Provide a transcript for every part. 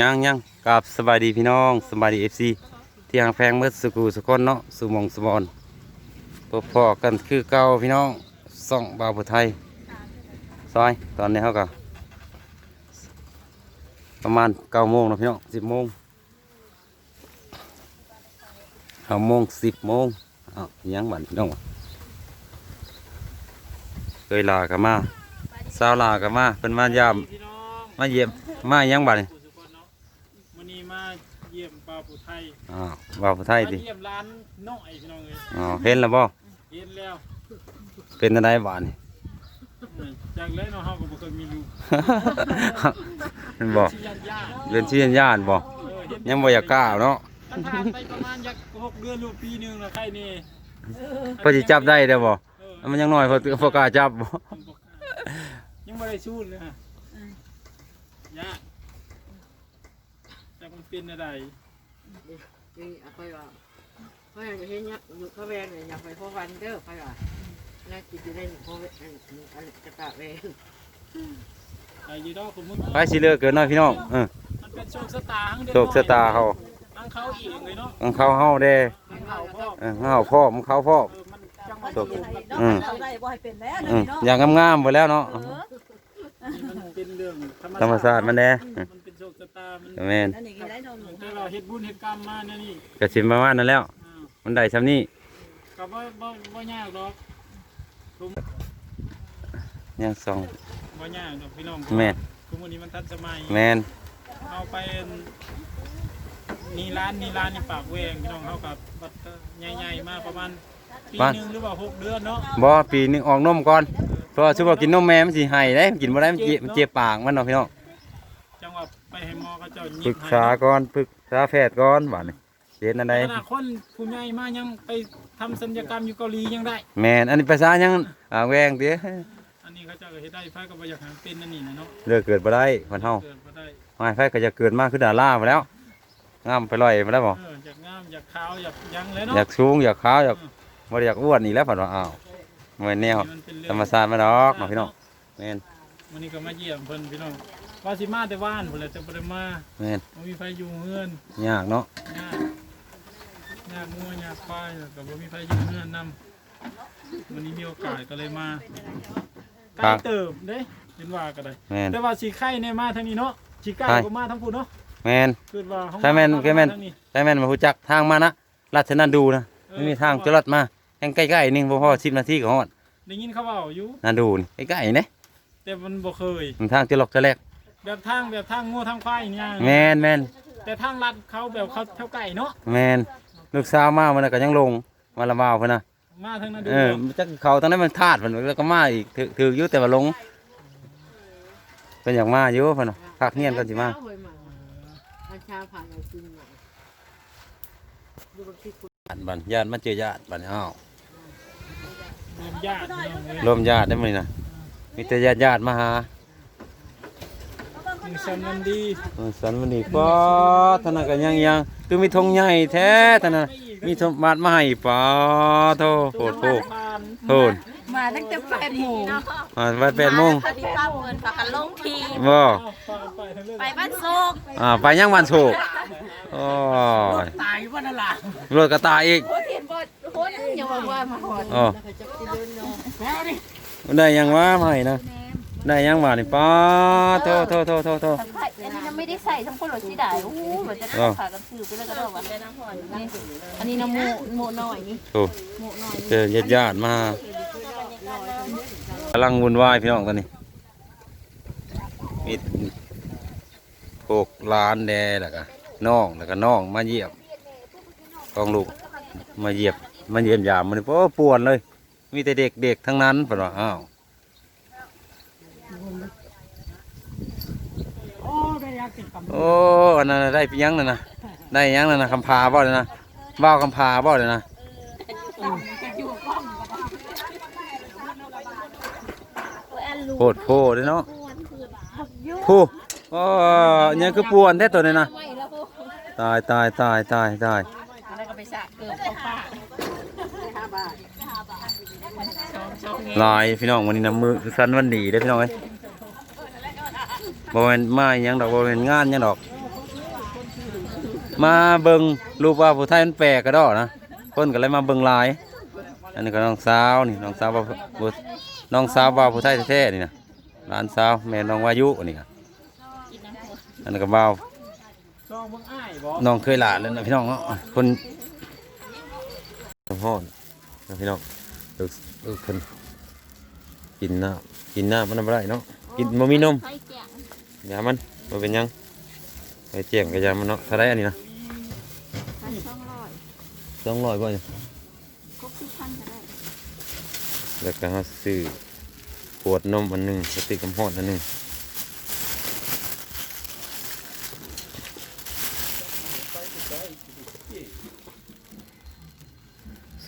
ยังยังกับสบายดีพี่น้องสบายดีเอฟซีที่หางแพงเมื่อสกูสกอนเนาะสุมองสุมอนพบพอกันคือเก่าพี่น้องส่องบาวผู้ไทยซอยตอนนี้เขาก็ประมาณเก้าโมงนะพี่น้องสิบโมงเก้าโมงสิบโมงอ้าวยังบันพี่น้องเคยลากันมาสาวลากันมาเป็นมายามพี่น้องมาเยี่ยมมายังบัน เยี่ยมปลาผู้ไทยอ้าวบาวผู้ไทยมาดิเยี่ยมร้านน้อยพี่น้องเลยอ๋อเห็นแล้วบ่เห็นแล้วเป็นอะไรบ้านนี่อืมจากเลยเนาะเฮาก็บ่เคยมีลูกเห็นบ่ที่ญาติญาติเรียนที่ญาติบ่เออเห็นยังบ่อยากกล้าเนาะมันผ่านไปประมาณยักหกเดือนหรือปีหนึงแล้วใครนี่พอสิจับได้เด้อบ่เออมันยังน้อยพอพอกล้าจับบ่ ยังบ่ได้ชูดเลยฮะยากแต่มัน เป็นอะไรนี่เอาไปว่าเขาอยากจะเห็นยักษ์อยู่เขาแวนเนี่ยอยากไปพ่อวันเด้อไปว่าน่าจิตจะได้พ่อเวนอันอันกระตะแวนไอ้ยีดอกของมึงไปสิเลิกเกินน้อยพี่น้องเออมันเป็นโชคชะตาทั้งเด็กโชคชะตาเขาทั้งเขาเองเลยเนาะของเขาเฮาเด้ทั้งเขาพ่อเออเฮาพ่อมเขาพ่อเออมันจังหวะโชคมันอืมเราได้บ่ให้เป็นแล้วอืมเนาะอย่างงามๆบ่แล้วเนาะมันเป็นเรื่องธรรมชาติมันแน่ มันเป็นโชคชะตามันแม่นนั่นนี่กินได้นอนหนูถ้าเราเฮ็ดบุญเฮ็ดกรรมมาเนี่ยนี่ก็สิประมาณนั้นแล้ว อ่ามันได้ซำนี้ก็บ่บ่บ่ยากดอกยังสองบ่ยากดอกพี่น้องแม่นคือมื้อนี้มันทันสมัยแม่นเอาไปนี่ร้านนี่ร้านนี่ปากแหวงพี่น้องเฮากับบัดใหญ่ๆมาประมาณปีหนึงหรือว่าหกเดือนเนาะบ่ปีหนึงออกนมก่อนเพราะว่าสิบ่กินนมแม่มันสิให้เด้กินบ่ได้มันเจ็บมันเจ็บปากมันเนาะพี่น้อง ปยิรึบกให้ษาก่อนปรึกษาแพทย์ก่อนบัดนี้เฮ็ดอันใดขนาดคนผู้ใหญ่มายังไปทำศัลยกรรมอยู่เกาหลียังได้ แม่นอันนี้ภาษายังอ่าแวงติอันนี้เขาเจ้าก็เฮ็ดได้ไฟก็บ่อยากให้มันเป็นนั่นนี่นะเนาะเลือกเกิดบ่ได้คนเฮาเกิดบ่ได้ไม่ไฟก็จะเกิดมาคือดาราไปแล้วงามไปลอยไปแล้วบ่เอออยากงามอยากขาวอยากหยังเลยเนาะอยากสูงอยากขาวอยากบ่ได้อยากอ้วนอีกแล้วเพิ่นว่าอ้าวบ่แนวมันเป็นเองธรรมชาติมาดอกเนาะพี่น้องแม่นวันนี้ก็มาเยี่ยมเพิ่นพี่น้อง ว่าสิมาแต่ว่านพุ่นแหละแต่บ่ได้มาแม่นบ่มีไฟอยู่เฮือนยากเนาะยากยากงัวยากควายแล้วก็บ่มีไฟอยู่เฮือนนํวันนี้มีโอกาสก็เลยมาใกล้เติบเด้เห็นว่าก็ได้ แม่นแต่ว่าสิไข่เนี่ยมาทางนี้เนาะสิใกล้ใช่ก็มาทางพุ่นเนาะแม่น คือว่าเฮาใช่แม่นมาใช่แม่น ทางนี้ใช่แม่นมาฮู้จักทางมานะราชนันดูนะไม่มีทางจะลัดมาแห่งใกล้ๆนึงบ่พอ10นาทีก็ฮอดได้ยินเขาเว้าอยู่นันดูนี่ใกล้ๆนี่แต่มันบ่เคยมันทางจะลอกจะแลก แบบทางแบบทางงัวทางควายอย่างเงี้ยแม่นแม่นแต่ทางลัดเขาแบบเขาเท่าไก่เนาะแม่นลูกสาวมามันนะก็ยังลงมาละมาวเพิ่นน่ะมาทางนั้นดูเออจักเขาตอนนั้นมันทาดเพิ่นแล้วก็มาอีกถือถืออยู่แต่ว่าลงเพิ่นอยากมาอยู่เพิ่นน่ะพักเฮียนก่อนสิมาเฮ้ยมาอันชาผ่านเอากินมาดูบางทีคุณญาติบัดญาติมาเจอญาติบัดนี้อ้าวรวมญาติเนาะเว้ยรวมญาติได้มื้อนี้นะมีแต่ญาติญาติมาหาถึง สำนันดีเออสันวันนี้ป้อท่านนนก็ยังยังคือมีธงใหญ่แท้ท่านน่ะมีธงบาทมาให้ป้อโทโหดโหดผ่านโหดมาตั้งแต่แปดโมงมาวัดแปดโมงพอดีป้าเงินฝากกันลงทีบ่เอาฝากไปทางเรื่องไปบ้านโซกอ่าไปยังวันโศกโอ้ยตายว่านั่นล่ะรถกระตายอีกโอ้เห็นบ่โคนอย่าว่าว่ามาหอดอ๋อแล้วก็จะกินเดินเนาะแล้วนี่ได้ยังวะมาให้นะ ได้ยังบาทนี่ป้อโทโทโทโทโทสัมผัสอันนี้ยังไม่ได้ใส่ทั้งคนหรอกสิได้โอ้โหเหมือนจะอ๋อฝากกันซื้อไปแล้วก็ได้วันได้น้ำหอนนี่อันนี้น้ำโมโมหน่อยนี่โอ้โมหน่อยเจอญาติญาติๆมากำลังวุ่นวายพี่น้องตอนนี้มีหกล้านแดแล้วก็น้องแล้วก็น้องมาเยี่ยมกองลูกมาเยี่ยมมาเยี่ยมยามมันโอ้ป่วนเลย มีแต่เด็กเด็กๆทั้งนั้นเปล่าอ้าว โอ้ได้ยาติดกับโอ้อันนั้นน่ะได้ปยังนั่นนะได้ยังนั่นนะคำพาบ่เลยนะบ้าวคำพาบ่เลยนะโพดโพดเลยเนาะผู้โอ้ยังคือป่วนแท้ตัวนี้นะ ตายตายตายตายตาย แล้วก็ไปสระเกิดของป้า ลายพี่น้องวันนี้นะมือสันวันดีเด้พี่น้องเอ้ยบ่แม่นมาหยังดอกบ่แม่นงานหยังดอก มาเบิงรูปว่าผู้ไทยมันแปลกกระดอกนะคนก็เลยมาเบิงลาย อันนี้ก็น้องสาวนี่น้องสาวบ่าวผู้น้องสาวบ่าวผู้ไทยแท้ๆนี่นะหลานสาวแม่น้องวายุอันนี้ก็อันนี้ก็บ่าวซองเบิ่งอ้ายบ่น้องเคยหลานแล้วนะพี่น้องเนาะคนน้ำห้อนนะพี่น้องเออเออคน กินน้ำกินน้ำมันทำอะไรเนาะกินบ่มีนมไข่แกงยามันบ่เป็นหยังไอ้เจียงกับยามันเนาะเท่าไรอันนี้นะพันสองร้อยสองร้อยบ่เนี่ยครบทุกพันก็ได้แล้วก็เราซื้อขวดนมอันหนึ่งสติกน้ำห้อนอันหนึ่ง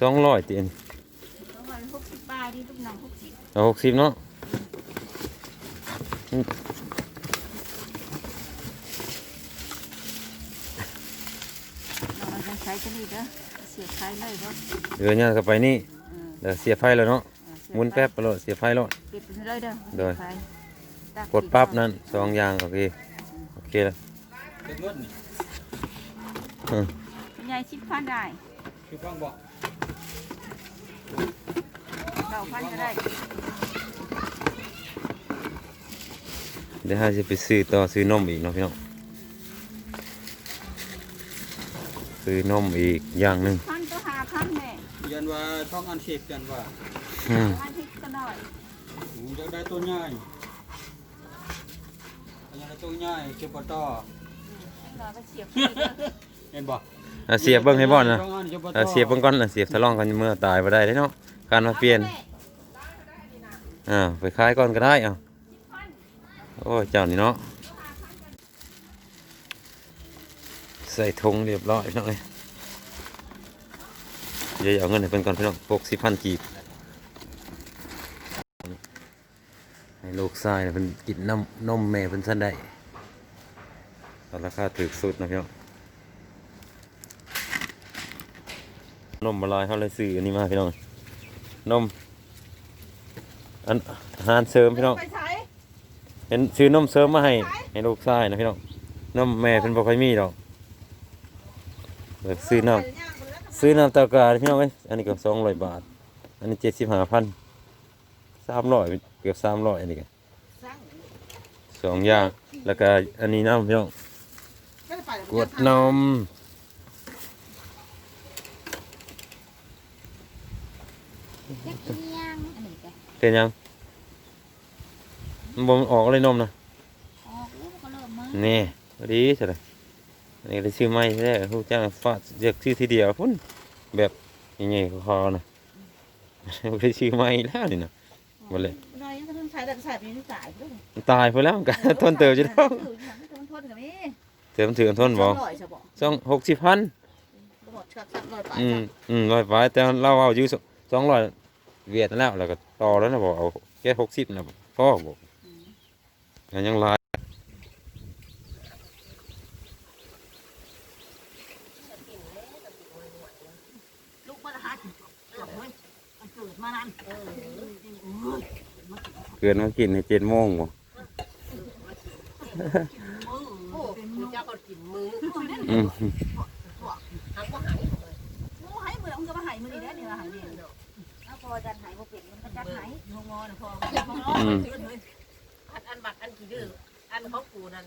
สองร้อยตีน สองร้อยหกสิ บบาทที่ลูกน้องหกสิบเอาหกสิบเนาะเราจะใช้กันนี่เด้อเสียบไข่เลยบ่เดี๋ยวเนี่ยเข้าไปนี่อืมเดี๋ยวเสียบไฟแล้วเนาะเออเสียหมุนแป๊บไปแล้วเสียบไฟแล้วปิดไปเลยเด้อโดยไฟตักดปั๊บนั่นสองอย่างโอเคโอเคแล้วเป็นเงินนี่อืมคุณยายชิดพันได้คือฟังบ่ เก้าพันก็ได้เดี๋ยวเราจะไปซื้อต่อซื้อนมอีกเนาะพี่น้องซื้อนมอีกอย่างหนึ่งพันก็หาพันแม่ยันว่าท้องอันเสพกันว่าอืมพันที่ก็น้อยหนูจะได้ตัวใหญ่อันนี้ได้ตัวใหญ่เก็บปต่อเราก็เสียบไข่เด้อเห็นบ่เอาเสียบเบิ้งให้บ่อนนะท้องอันเก็บปต่เอาเสียบเบิ้งก่อนนะเสียบทะลองกันเมื่อตายมาได้เด้เนาะ การมาเปลี่ยนอ่าไปขายก่อนก็ได้เอาโอ้เจ้านี่เนาะใส่ธงเรียบร้อยพี่น้องเอ้ยเดี๋ยวเอาเงินให้เพิ่นก่อนพี่น้องหกสิบพันกีบให้ลูกชายน่ะเพิ่นกินน้ำนมแม่เพิ่นซันได้ตอนราคาถูกสุดนะพี่น้องนมมาลายเขาเลยซื้ออันนี้มาพี่น้อง นมอันอาหารเสริมพี่น้องไปใช้เห็นซื้อนมเสริมมาให้ให้ลูกชายนะพี่น้องนมแม่เป็นบ่ค่อยมีดอกเดี๋ยวซื้อน้ำซื้อน้ำเตากาพี่น้องเอ้ยอันนี้ก็สองร้อยบาท อันนี้เจ็ดสิบห้าพันสามร้อยเกือบสามร้อยอันนี้ก็สองอย่างแล้วก็อันนี้น้ำพี่น้องกวดนม เล็กเอียงอันนี้แกเป็นยังมันบ่ออกเลยนมนะออกลูกก็เริ่มมานี่พอดีใช่เลยอันนี้ได้ชื่อไม่ใช่ไหมผู้จ้างฟาดเรียกชื่อทีเดียวพุ่นแบบยังไงคอๆนะไม่ได้ชื่อไม่แล้วนี่นะหมดเลยน้อยก็ต้องใช้แต่ใส่ไปนี่จ่ายด้วยมันตายไปแล้วกันทนเติมจะต้องถืออย่างที่ทนทนกับนี่เติมถือทนบอกร้อยใช่บ่สองหกสิบพันหมดชักชักร้อยไปอืมอืมร้อยไปแต่เราเอาอยู่ สองร้อยเวียดนั่นแล้วแล้วก็ต่อแล้วนะบอกเอาแค่หกสิบนะพ่อบอกยังยังหลายลูกมันหัดเกิดมันเกิดมานั่นเออเกินมากินในเจ็ดโมงบ่โอ้คุ ณเจ้าก็กินมืออืมหักบ่หักมูให้มือมันก็มาหายมือนี่ได้นี่ละหายนี่เอาพอจันไหบ่เป็นมันก็จันไหงงอนะพออืม อันอันบักอันกี่ดื้ออันของกูนั่น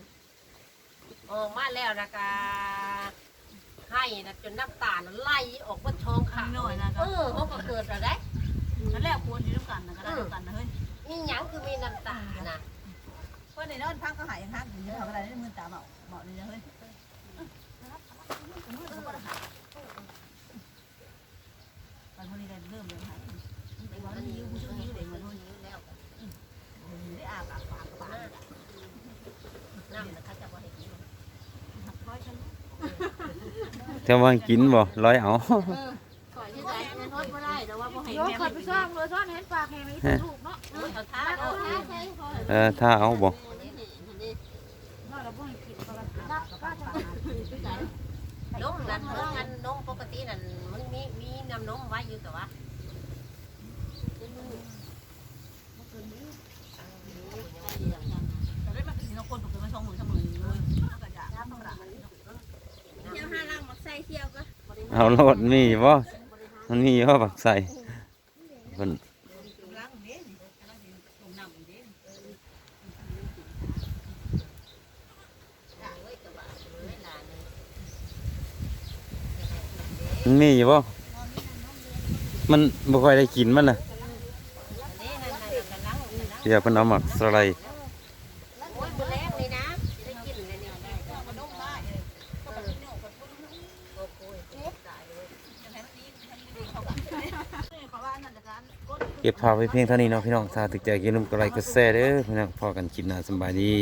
ออกมาแล้วนะกาให้นะจนน้ำตาลไหลออกบนท้องขาหน่อยนะเออเขาก็เกิดอะไรนั่นแหละควรอยู่ด้วยกันนะก็ได้ด้วยกันนะเฮ้ยนี่หยังคือมีน้ำตานะเพื่อนในนั้นพักก็หายพักอยู่ทำอะไรได้มือตาเบาเบาเลยเฮ้ยวันนี้ได้เริ่มเลยหายวันนี้ผู้ช่วยเด็กมันได้อาบอาบปากปาก น้ำนะคะจะบ่ให้กิน เท่าว่ากินบ่ร้อยเอาก่อนที่จะให้ทอดบ่ได้แต่ว่าบ่ให้โยแม่กดไปซ่อมเลยซ่อนเห็นปลาแข็งไม่ถูกเนาะเอาท้าเอาท้าใช่พอเออถ้าเอาบ่นี่นี่นี่เราบ่ให้กินก็รับก็จะนมนั่นเมื่อกันนมปกตินั่นมันมีมีน้ำนมไว้อยู่แต่ว่าแต่ได้มากินคนปกติมาสองหมื่นสามหมื่นเลยก็จะรับธรรมดา เที่ยวห้า เอาโลดมีบ่ มันมีบ่บักใส่เพิ่นมันมีอยู่บ่ มันบ่ค่อยได้กินมันน่ะเดี๋ยวเพิ่นเอาหมักสไลด์ เก็บภาพไว้เพียงเท่านี้เนาะพี่น้องถ้าถึกใจอย่าลืมกดไลค์กดแชร์เด้อพี่น้องพอกันคลิปหน้าสบายดี